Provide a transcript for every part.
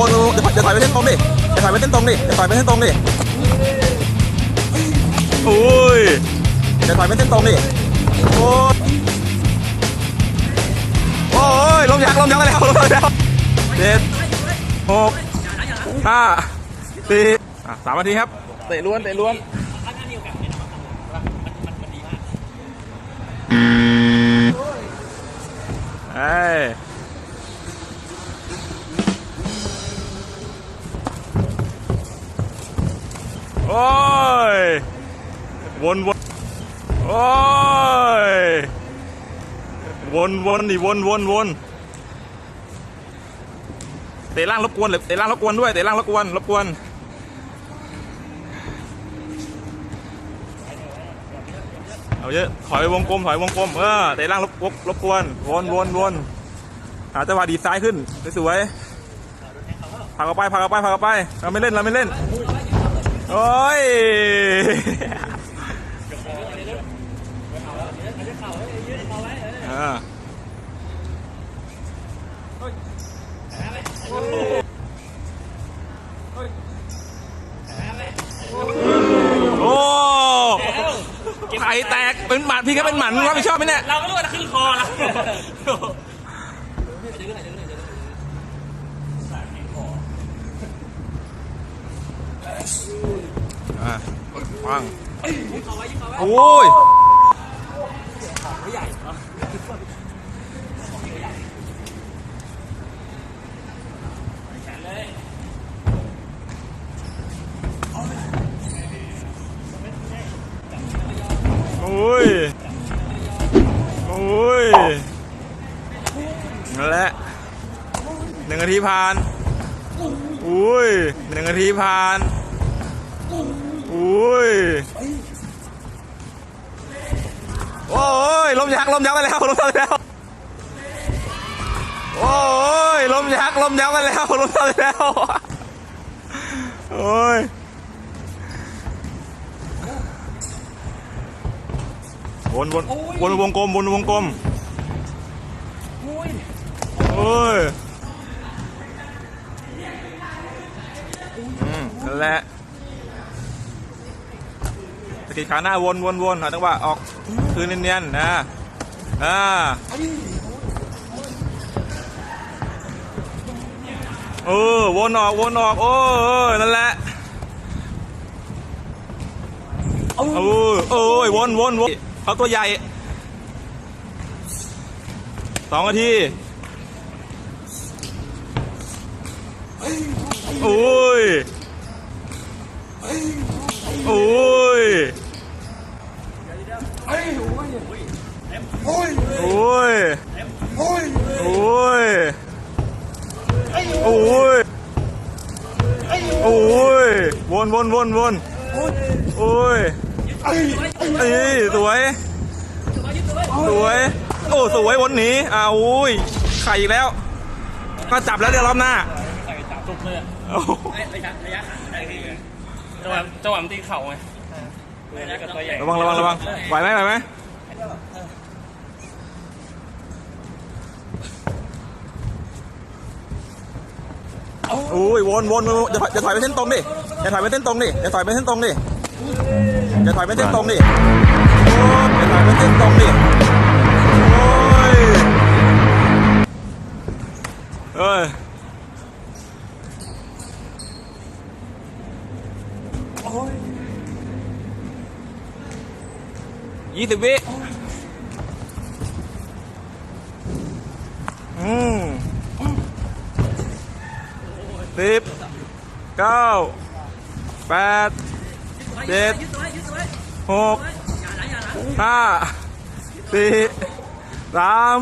วนวนจะจะถอยไปเส้นตรงดิจะถอยไปเส้นตรงดิจะถอยไปเส้นตรงดิโอ้ยจะถอยไปเส้นตรงดิโอ้ยโอ้ยลมยักลมยักษ์แล้วลมยักษ์แล้วเจ็ดหกห้าสี่อะสามนาทีครับเตะล้วนเตะล้วนเวนวนโอ้ยวนวนดิวนวนวนเตะล่างรบกวนเลยเตะล่างรบกวนด้วยเตะล่างรบกวนรบกวนเอาเยอะถอยวงกลมถอยวงกลมเออเตะล่างรบรบรบกวนวนวนวนหาจังหวะดีซ้ายขึ้นสวยๆผลักออกไปผลักออกไปผลักออกไปเราไม่เล่นเราไม่เล่นโอ้ย อ่าโอ้ไข่แตกเป็นหมันพี่ก็เป็นหมันรับผิดชอบไหมเนี่ยเราก็รู้ว่าจะขึ้นคอแล้วอะฟัง โอ้ยโอ้ย โอ้ยนั่นแหละหนึ่งนาทีผ่าน อุ้ยหนึ่งนาทีผ่าน อุ้ยโอ้ยลมยักษ์ลมยักษ์ไปแล้วลมยักษ์ไปแล้วโอ้ยลมยักษ์ลมยักษ์ไปแล้วลมยักษ์ไปแล้วโอ้ยวนวนวนวงกลมวนวงกลมโอ้ยอืมนั่นแหละ สกิดขาหน้าวนวนวนหาจังหวะออกคืนเนียนๆนะอ่าเออวนออกวนออกโอ้ยนั่นแหละโอ้ยโอ้ยวนวนวนเขาตัวใหญ่สองนาทีโอ้ยโอ้ย โอ้ย โอ้ย โอ้ย โอ้ย โอ้ย วนวนวนวนโอ้ยเอ้ยสวย สวย โอ้ สวยวนหนีอ้าวอุ้ย ไข่อีกแล้ว ก็จับแล้วเดี๋ยวรอบหน้าใส่สามตุกเลยโอ้โหระยะระยะขาได้ที่จังหวะจังหวะมันตีเข่าไงระยะกับตัวใหญ่ระวังระวังระวังไหวไหมไหวไหม อ้ยวนวนวนจะถอยจะถอยไปเส้นตรงดิจะถอยไปเส้นตรงดิจะถอยไปเส้นตรงดิจะถอยไปเส้นตรงดิโอ้ยจะถอยไปเส้นตรงดิโอ้ยเอ้ยยี่สิบวิอืม สิบเก้าแปดเจ็ดหกห้าสี่สาม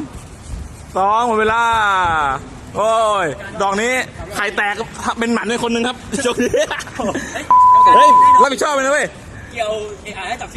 สองหมดเวลา โอ้ย ดอกนี้ไข่แตกเป็นหมันเป็นคนหนึ่งครับโชคดีเฮ้ยรับผิดชอบไปนะเว้ย เกี่ยวเอไอให้จับ